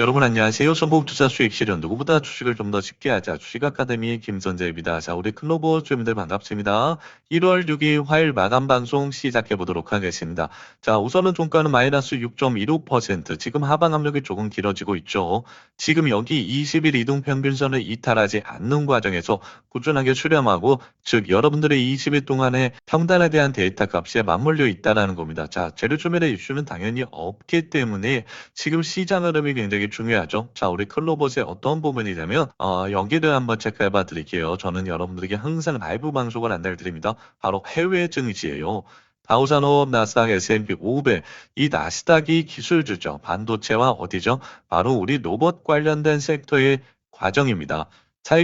여러분 안녕하세요. 선봉투자 수익 실현 누구보다 주식을 좀 더 쉽게 하자. 주식 아카데미 김선재입니다. 자, 우리 클로버 주민들 반갑습니다. 1월 6일 화요일 마감 방송 시작해 보도록 하겠습니다. 자, 우선은 종가는 마이너스 6.16%. 지금 하방 압력이 조금 길어지고 있죠. 지금 여기 20일 이동 평균선을 이탈하지 않는 과정에서 꾸준하게 수렴하고 즉 여러분들의 20일 동안의 평단에 대한 데이터 값에 맞물려 있다라는 겁니다. 자, 재료 조멸의 이슈는 당연히 없기 때문에 지금 시장 흐름이 굉장히 중요하죠. 자, 우리 클로버스의 어떤 부분이냐면 어, 여기를 한번 체크해 봐 드릴게요. 저는 여러분들에게 항상 라이브 방송을 안내를 드립니다. 바로 해외 증시예요. 다우산업, 나스닥, S&P 500, 이 나스닥이 기술주죠. 반도체와 어디죠? 바로 우리 로봇 관련된 섹터의 과정입니다.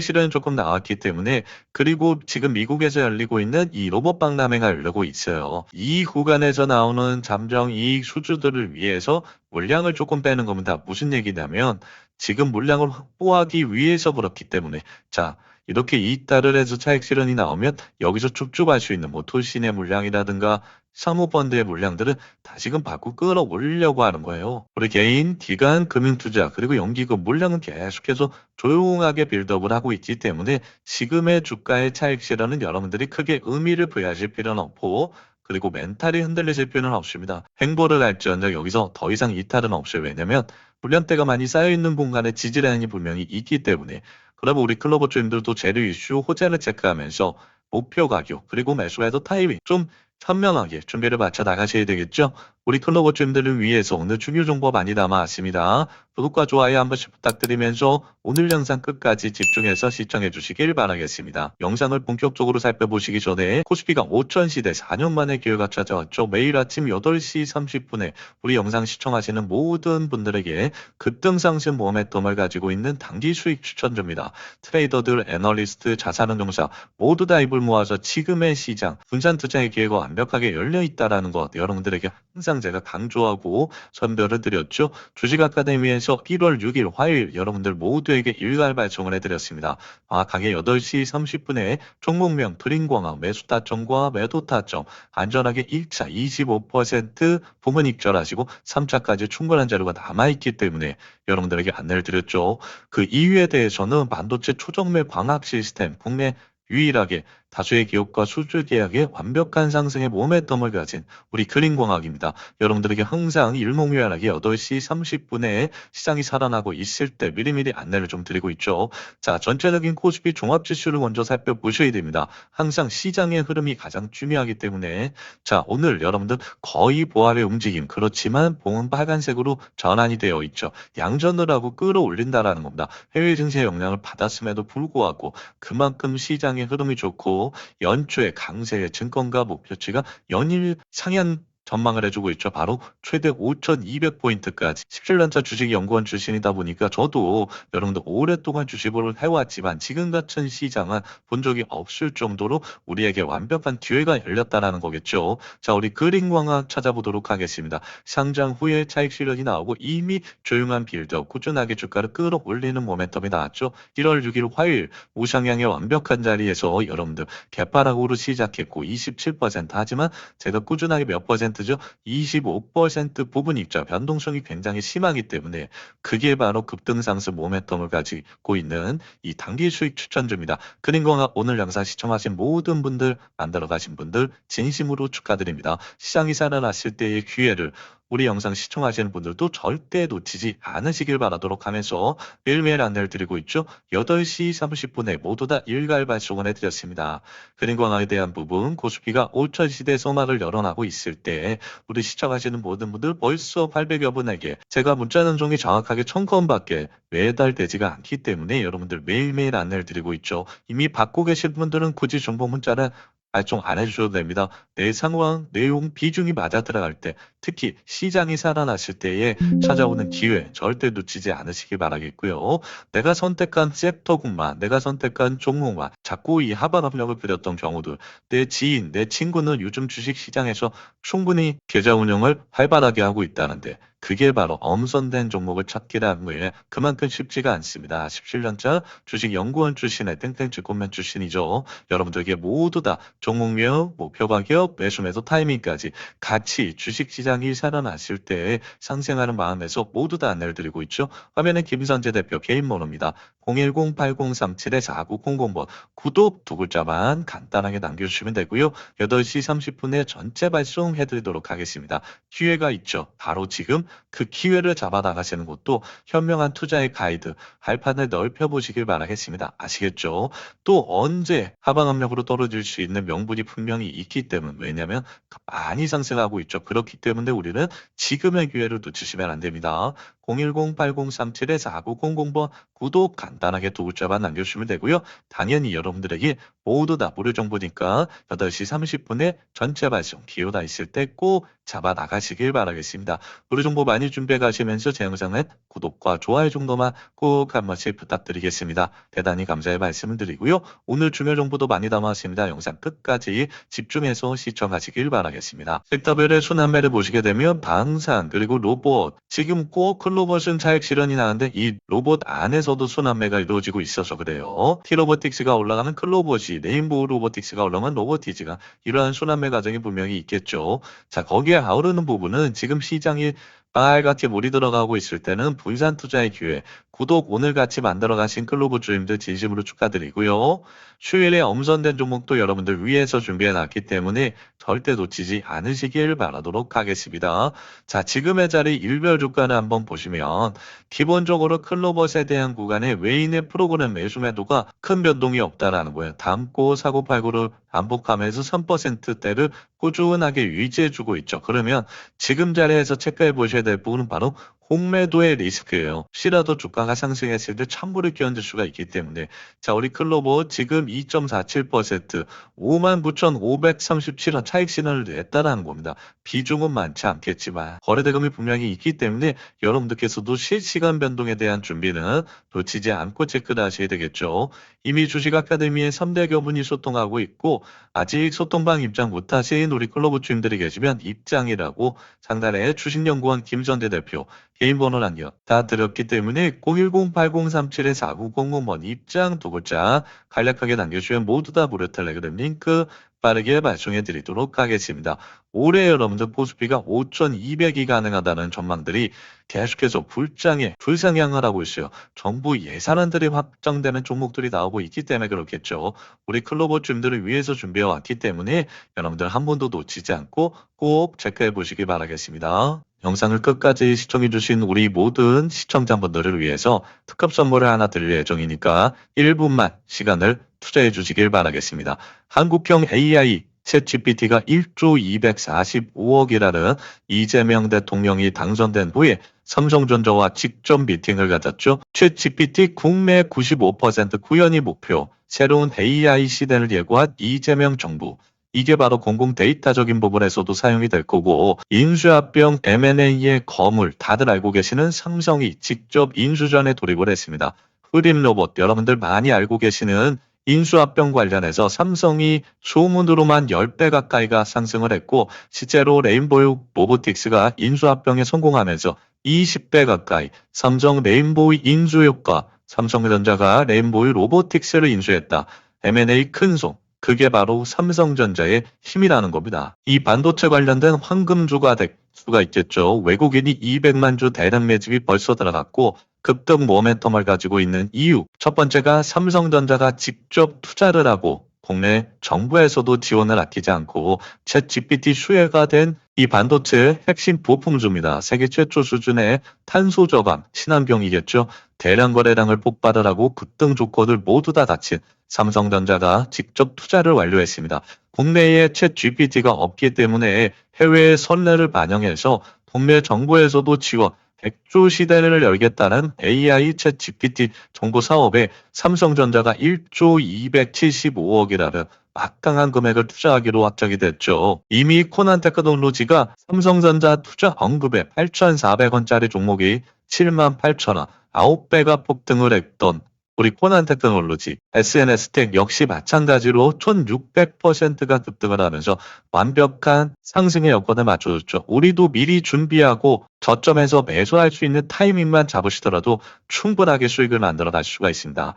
실현은 조금 나왔기 때문에 그리고 지금 미국에서 열리고 있는 이 로봇 박람회가 열리고 있어요. 이 구간에서 나오는 잠정 이익 수주들을 위해서 물량을 조금 빼는 겁니다. 무슨 얘기냐면 지금 물량을 확보하기 위해서 그렇기 때문에 자 이렇게 이따를 해서 차익 실현이 나오면 여기서 축적할 수 있는 뭐 토신의 물량이라든가 사모펀드의 물량들은 다시금 받고 끌어올리려고 하는 거예요. 우리 개인, 기관, 금융투자 그리고 연기금 물량은 계속해서 조용하게 빌드업을 하고 있기 때문에 지금의 주가의 차익 실현은 여러분들이 크게 의미를 부여하실 필요는 없고 그리고 멘탈이 흔들리실 필요는 없습니다. 행보를 할지언정 여기서 더 이상 이탈은 없어요. 왜냐면 물량대가 많이 쌓여있는 공간에 지지라인이 분명히 있기 때문에 그러면 우리 클로버 주임들도 재료 이슈, 호재를 체크하면서 목표 가격 그리고 매수해도 타이밍 좀 현명하게 준비를 마쳐 나가셔야 되겠죠? 우리 클로버 주임들을 위해서 오늘 중요 정보 많이 담아왔습니다. 구독과 좋아요 한 번씩 부탁드리면서 오늘 영상 끝까지 집중해서 시청해 주시길 바라겠습니다. 영상을 본격적으로 살펴보시기 전에 코스피가 5천 시대 4년 만에 기회가 찾아왔죠. 매일 아침 8시 30분에 우리 영상 시청하시는 모든 분들에게 급등상승 모멘텀을 가지고 있는 단기 수익 추천주입니다. 트레이더들, 애널리스트, 자산운용사 모두 다 입을 모아서 지금의 시장 분산 투자의 기회가 완벽하게 열려 있다라는 것 여러분들에게 항상 제가 강조하고 선별을 드렸죠. 주식 아카데미에서 1월 6일 화요일 여러분들 모두에게 일괄 발송을 해드렸습니다. 정확하게 8시 30분에 종목명 드림광학 매수 타점과 매도 타점 안전하게 1차 25% 부분 익절하시고 3차까지 충분한 자료가 남아있기 때문에 여러분들에게 안내를 드렸죠. 그 이유에 대해서는 반도체 초정밀 광학 시스템 국내 유일하게 다수의 기업과 수주 계약에 완벽한 상승의 모멘텀을 가진 우리 그린광학입니다. 여러분들에게 항상 일목요연하게 8시 30분에 시장이 살아나고 있을 때 미리미리 안내를 좀 드리고 있죠. 자, 전체적인 코스피 종합지수를 먼저 살펴보셔야 됩니다. 항상 시장의 흐름이 가장 중요하기 때문에 자, 오늘 여러분들 거의 보합의 움직임 그렇지만 봉은 빨간색으로 전환이 되어 있죠. 양전을 하고 끌어올린다라는 겁니다. 해외 증시의 영향을 받았음에도 불구하고 그만큼 시장의 흐름이 좋고 연초에 강세의 증권가 목표치가 연일 상향 전망을 해주고 있죠. 바로 최대 5,200포인트까지 17년차 주식연구원 출신이다 보니까 저도 여러분들 오랫동안 주식을 해왔지만 지금 같은 시장은 본 적이 없을 정도로 우리에게 완벽한 기회가 열렸다라는 거겠죠. 자, 우리 그린광학 찾아보도록 하겠습니다. 상장 후에 차익 실현이 나오고 이미 조용한 빌드업, 꾸준하게 주가를 끌어올리는 모멘텀이 나왔죠. 1월 6일 화요일 우상향의 완벽한 자리에서 여러분들 개파락으로 시작했고 27% 하지만 제가 꾸준하게 몇 퍼센트 죠? 25% 부분 입자 변동성이 굉장히 심하기 때문에 그게 바로 급등상승 모멘텀을 가지고 있는 이 단기 수익 추천주입니다. 그린광학 오늘 영상 시청하신 모든 분들 만들어 가신 분들 진심으로 축하드립니다. 시장이 살아났을 때의 기회를 우리 영상 시청하시는 분들도 절대 놓치지 않으시길 바라도록 하면서 매일매일 안내를 드리고 있죠. 8시 30분에 모두 다 일괄 발송을 해드렸습니다. 그린광학에 대한 부분 고수피가 5천 시대 소마를 열어나고 있을 때 우리 시청하시는 모든 분들 벌써 800여 분에게 제가 문자 전송이 정확하게 1000건밖에 매달 되지가 않기 때문에 여러분들 매일매일 안내를 드리고 있죠. 이미 받고 계신 분들은 굳이 정보 문자를 발송 안 해주셔도 됩니다. 내 상황, 내용, 비중이 맞아 들어갈 때, 특히 시장이 살아났을 때에 찾아오는 기회 절대 놓치지 않으시길 바라겠고요. 내가 선택한 섹터군만, 내가 선택한 종목만 자꾸 이 하반 압력을 부렸던 경우들, 내 지인, 내 친구는 요즘 주식 시장에서 충분히 계좌 운영을 활발하게 하고 있다는데 그게 바로 엄선된 종목을 찾기라는 거예요. 그만큼 쉽지가 않습니다. 17년차 주식 연구원 출신의 땡땡 증권맨 출신이죠. 여러분들에게 모두 다 종목명, 목표 가격, 매수 매도 타이밍까지 같이 주식시장이 살아났을 때 상생하는 마음에서 모두 다 안내를 드리고 있죠. 화면에 김선재 대표 개인 번호입니다. 010-8037-4900번 구독 두 글자만 간단하게 남겨주시면 되고요. 8시 30분에 전체 발송해드리도록 하겠습니다. 기회가 있죠. 바로 지금 그 기회를 잡아 나가시는 것도 현명한 투자의 가이드, 발판을 넓혀 보시길 바라겠습니다. 아시겠죠? 또 언제 하방 압력으로 떨어질 수 있는 명분이 분명히 있기 때문 왜냐하면 많이 상승하고 있죠. 그렇기 때문에 우리는 지금의 기회를 놓치시면 안 됩니다. 010-8037-4900번 구독 간단하게 두 글자만 남겨주시면 되고요. 당연히 여러분들에게 모두 다 무료 정보니까 8시 30분에 전체 발송 기호가 있을 때 꼭 잡아 나가시길 바라겠습니다. 무료 정보 많이 준비해 가시면서 제 영상은 구독과 좋아요 정도만 꼭 한 번씩 부탁드리겠습니다. 대단히 감사의 말씀을 드리고요. 오늘 중요 정보도 많이 담아왔습니다. 영상 끝까지 집중해서 시청하시길 바라겠습니다. 섹터별의 순환매를 보시게 되면 방산 그리고 로봇 지금 꼭 클로봇은 차익 실현이 나는데 이 로봇 안에서도 순환매가 이루어지고 있어서 그래요. 티로보틱스가 올라가면 클로봇이 레인보우 로보틱스가 올라가면 로보티즈가 이러한 순환매 과정이 분명히 있겠죠. 자 거기에 아우르는 부분은 지금 시장이 빨갛게 물이 들어가고 있을 때는 분산 투자의 기회, 구독 오늘 같이 만들어 가신 클로브 주임들 진심으로 축하드리고요. 휴일에 엄선된 종목도 여러분들 위해서 준비해 놨기 때문에 절대 놓치지 않으시길 바라도록 하겠습니다. 자, 지금의 자리 일별 주가를 한번 보시면 기본적으로 클로버스에 대한 구간의 외인의 프로그램 매수 매도가 큰 변동이 없다라는 거예요. 담고 사고 팔고를 반복하면서 3%대를 꾸준하게 유지해주고 있죠. 그러면 지금 자리에서 체크해 보셔야 될 부분은 바로 홍매도의 리스크예요. 혹시라도 주가가 상승했을 때 찬물을 끼얹을 수가 있기 때문에 자 우리 클로버 지금 2.47% 59,537원 차익 신호를 냈다라는 겁니다. 비중은 많지 않겠지만 거래대금이 분명히 있기 때문에 여러분들께서도 실시간 변동에 대한 준비는 놓치지 않고 체크를 하셔야 되겠죠. 이미 주식 아카데미에 3대 교분이 소통하고 있고 아직 소통방 입장 못하신 우리 클로버 주임들이 계시면 입장이라고 상단에 주식연구원 김전대 대표 개인 번호란요. 다 드렸기 때문에 010-8037-4900번 입장 두 글자 간략하게 남겨주시면 모두 다 무료 텔레그램 링크 빠르게 발송해 드리도록 하겠습니다. 올해 여러분들 포스피가 5,200이 가능하다는 전망들이 계속해서 불장에 불상향을 하고 있어요. 정부 예산안들이 확정되는 종목들이 나오고 있기 때문에 그렇겠죠. 우리 클로버 줌들을 위해서 준비해 왔기 때문에 여러분들 한 번도 놓치지 않고 꼭 체크해 보시기 바라겠습니다. 영상을 끝까지 시청해주신 우리 모든 시청자분들을 위해서 특급 선물을 하나 드릴 예정이니까 1분만 시간을 투자해 주시길 바라겠습니다. 한국형 AI 챗GPT가 1조 245억이라는 이재명 대통령이 당선된 후에 삼성전자와 직접 미팅을 가졌죠. 챗GPT 국내 95% 구현이 목표, 새로운 AI 시대를 예고한 이재명 정부. 이게 바로 공공 데이터적인 부분에서도 사용이 될 거고 인수합병 M&A의 거물 다들 알고 계시는 삼성이 직접 인수전에 돌입을 했습니다. 흐림 로봇 여러분들 많이 알고 계시는 인수합병 관련해서 삼성이 소문으로만 10배 가까이가 상승을 했고 실제로 레인보우 로보틱스가 인수합병에 성공하면서 20배 가까이 삼성 레인보우 인수 효과 삼성전자가 레인보우 로보틱스를 인수했다. M&A 큰손 그게 바로 삼성전자의 힘이라는 겁니다. 이 반도체 관련된 황금주가 될 수가 있겠죠. 외국인이 200만 주 대량 매집이 벌써 들어갔고 급등 모멘텀을 가지고 있는 이유. 첫 번째가 삼성전자가 직접 투자를 하고 국내 정부에서도 지원을 아끼지 않고 챗 GPT 수혜가 된 이 반도체 핵심 부품주입니다. 세계 최초 수준의 탄소 저감, 친환경이겠죠. 대량 거래량을 폭발을 하고 급등 조건을 모두 다 갖춘 삼성전자가 직접 투자를 완료했습니다. 국내에 챗 GPT가 없기 때문에 해외의 선례를 반영해서 국내 정부에서도 지원, 100조 시대를 열겠다는 AI 챗 GPT 정보 사업에 삼성전자가 1조 275억이라는 막강한 금액을 투자하기로 확정이 됐죠. 이미 코난 테크놀로지가 삼성전자 투자 언급에 8,400원짜리 종목이 7만 8천원, 9배가 폭등을 했던 우리 코난 테크놀로지, SNS 텍 역시 마찬가지로 1600%가 급등을 하면서 완벽한 상승의 여건을 맞춰줬죠. 우리도 미리 준비하고 저점에서 매수할 수 있는 타이밍만 잡으시더라도 충분하게 수익을 만들어 갈 수가 있습니다.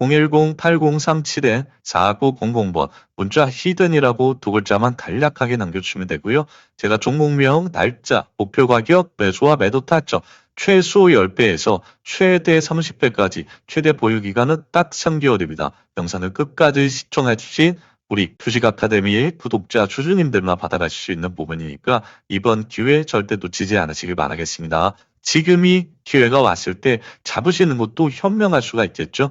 010-8037-4900번 문자 히든이라고 두 글자만 간략하게 남겨주시면 되고요. 제가 종목명, 날짜, 목표 가격, 매수와 매도 타점 최소 10배에서 최대 30배까지 최대 보유 기간은 딱 3개월입니다. 영상을 끝까지 시청해 주신 우리 주식 아카데미의 구독자 주주님들만 받아가실 수 있는 부분이니까 이번 기회 절대 놓치지 않으시길 바라겠습니다. 지금이 기회가 왔을 때 잡으시는 것도 현명할 수가 있겠죠.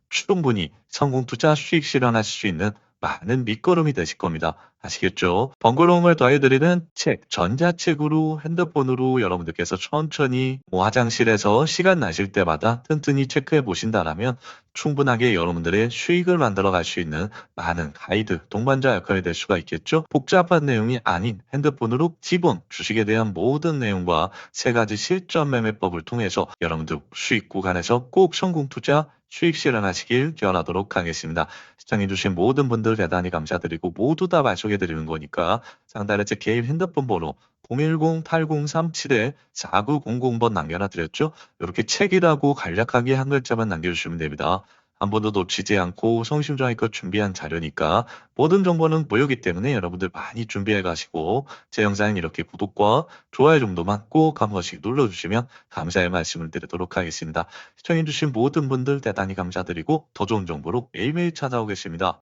충분히 성공 투자 수익 실현하실 수 있는 많은 밑거름이 되실 겁니다. 아시겠죠? 번거로움을 더해드리는 책, 전자책으로 핸드폰으로 여러분들께서 천천히 뭐 화장실에서 시간 나실 때마다 튼튼히 체크해 보신다라면 충분하게 여러분들의 수익을 만들어 갈 수 있는 많은 가이드, 동반자 역할이 될 수가 있겠죠? 복잡한 내용이 아닌 핸드폰으로 기본 주식에 대한 모든 내용과 세 가지 실전 매매법을 통해서 여러분들 수익 구간에서 꼭 성공 투자 수익 실현하시길 기원하도록 하겠습니다. 시청해주신 모든 분들 대단히 감사드리고 모두 다 발송해 드리는 거니까 제 개인 핸드폰 번호 010-8037-4900번 남겨놔 드렸죠? 이렇게 책이라고 간략하게 한 글자만 남겨주시면 됩니다. 한 번도 놓치지 않고 성심성의껏 준비한 자료니까 모든 정보는 무료이기 때문에 여러분들 많이 준비해 가시고 제 영상은 이렇게 구독과 좋아요 정도만 꼭 한 번씩 눌러주시면 감사의 말씀을 드리도록 하겠습니다. 시청해주신 모든 분들 대단히 감사드리고 더 좋은 정보로 매일매일 찾아오겠습니다.